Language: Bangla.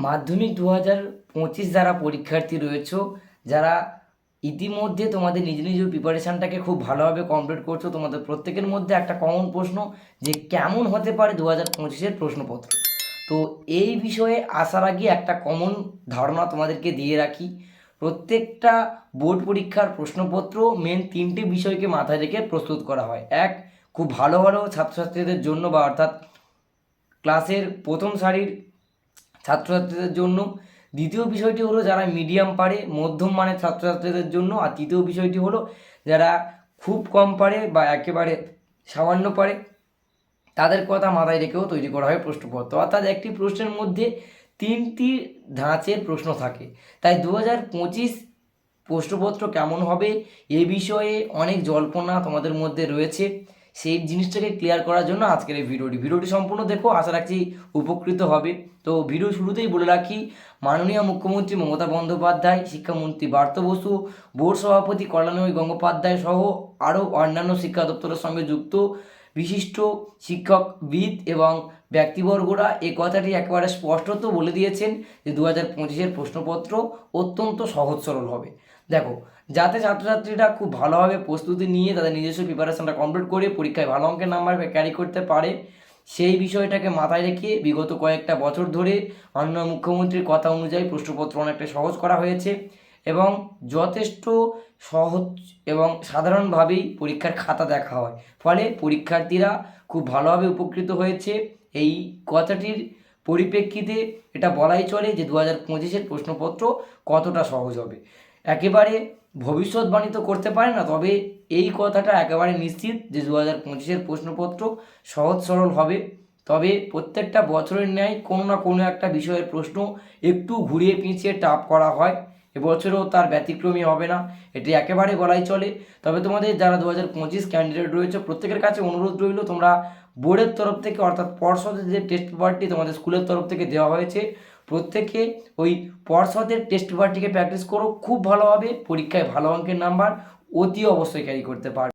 মাধ্যমিক দু হাজার পঁচিশ যারা পরীক্ষার্থী রয়েছো, যারা ইতিমধ্যে তোমাদের নিজ নিজ প্রিপারেশানটাকে খুব ভালোভাবে কমপ্লিট করছ, তোমাদের প্রত্যেকের মধ্যে একটা কমন প্রশ্ন যে কেমন হতে পারে দু হাজার পঁচিশের প্রশ্নপত্র? তো এই বিষয়ে আসার আগে একটা কমন ধারণা তোমাদেরকে দিয়ে রাখি। প্রত্যেকটা বোর্ড পরীক্ষার প্রশ্নপত্র মেন তিনটে বিষয়কে মাথায় রেখে প্রস্তুত করা হয়। এক, খুব ভালো ভালো ছাত্রছাত্রীদের জন্য বা অর্থাৎ ক্লাসের প্রথম সারির ছাত্রছাত্রীদের জন্য। দ্বিতীয় বিষয়টি হলো যারা মিডিয়াম পারে, মধ্যম মানের ছাত্রছাত্রীদের জন্য। আর তৃতীয় বিষয়টি হলো যারা খুব কম পারে বা একেবারে সামান্য পারে, তাদের কথা মাথায় রেখেও তৈরি করা হয় প্রশ্নপত্র। অর্থাৎ একটি প্রশ্নের মধ্যে তিনটি ধাঁচের প্রশ্ন থাকে। তাই দু হাজার পঁচিশ প্রশ্নপত্র কেমন হবে এ বিষয়ে অনেক জল্পনা তোমাদের মধ্যে রয়েছে। সেই জিনিসটাকে ক্লিয়ার করার জন্য আজকের এই ভিডিওটি ভিডিওটি সম্পূর্ণ দেখো, আশা রাখছি উপকৃত হবে। তো ভিডিও শুরুতেই বলে রাখি, মাননীয় মুখ্যমন্ত্রী মমতা বন্দ্যোপাধ্যায়, শিক্ষামন্ত্রী বার্ত বসু, বোর্ড সভাপতি কল্যাণময়ী গঙ্গোপাধ্যায় সহ আরও অন্যান্য শিক্ষা দপ্তরের সঙ্গে যুক্ত বিশিষ্ট শিক্ষকবিদ এবং ব্যক্তিবর্গরা এ কথাটি একেবারে স্পষ্টত বলে দিয়েছেন যে দু হাজার পঁচিশের প্রশ্নপত্র অত্যন্ত সহজ সরল হবে। দেখো, যাতে ছাত্রছাত্রীরা খুব ভালোভাবে প্রস্তুতি নিয়ে তাদের নিজস্ব প্রিপারেশনটা কমপ্লিট করে পরীক্ষায় ভালো অঙ্কের নাম্বার ক্যারি করতে পারে, সেই বিষয়টাকে মাথায় রেখে বিগত কয়েকটা বছর ধরে মাননীয় মুখ্যমন্ত্রীর কথা অনুযায়ী প্রশ্নপত্র অনেকটা সহজ করা হয়েছে। এবং যথেষ্ট সহজ এবং সাধারণভাবেই পরীক্ষার খাতা দেখা হয়। ফলে পরীক্ষার্থীরা খুব ভালোভাবে উপকৃত হয়েছে। এই কথাটির পরিপ্রেক্ষিতে এটা বলাই চলে যে দু হাজার পঁচিশের প্রশ্নপত্র কতটা সহজ হবে। একেবারে ভবিষ্যৎবাণী তো করতে পারে না, তবে এই কথাটা একেবারে নিশ্চিত যে দু হাজার পঁচিশের প্রশ্নপত্র সহজ সরল হবে। তবে প্রত্যেকটা বছরের ন্যায় কোনো না কোনো একটা বিষয়ের প্রশ্ন একটু ঘুরিয়ে পিছিয়ে টাপ করা হয়। এবছরেও তার ব্যতিক্রমী হবে না। এটি একেবারে বলাই চলে। তবে তোমাদের যারা দু হাজার পঁচিশ ক্যান্ডিডেট রয়েছে, প্রত্যেকের কাছে অনুরোধ রইল, তোমরা বোর্ডের তরফ থেকে, অর্থাৎ পর্ষদের যে টেস্ট পেপারটি তোমাদের স্কুলের তরফ থেকে দেওয়া হয়েছে। প্রত্যেকে ওই পর্ষদের টেস্ট পেপারটিকে প্র্যাকটিস করো। খুব ভালোভাবে পরীক্ষায় ভালো অঙ্কের নাম্বার অতি অবশ্যই ক্যারি করতে পারবে।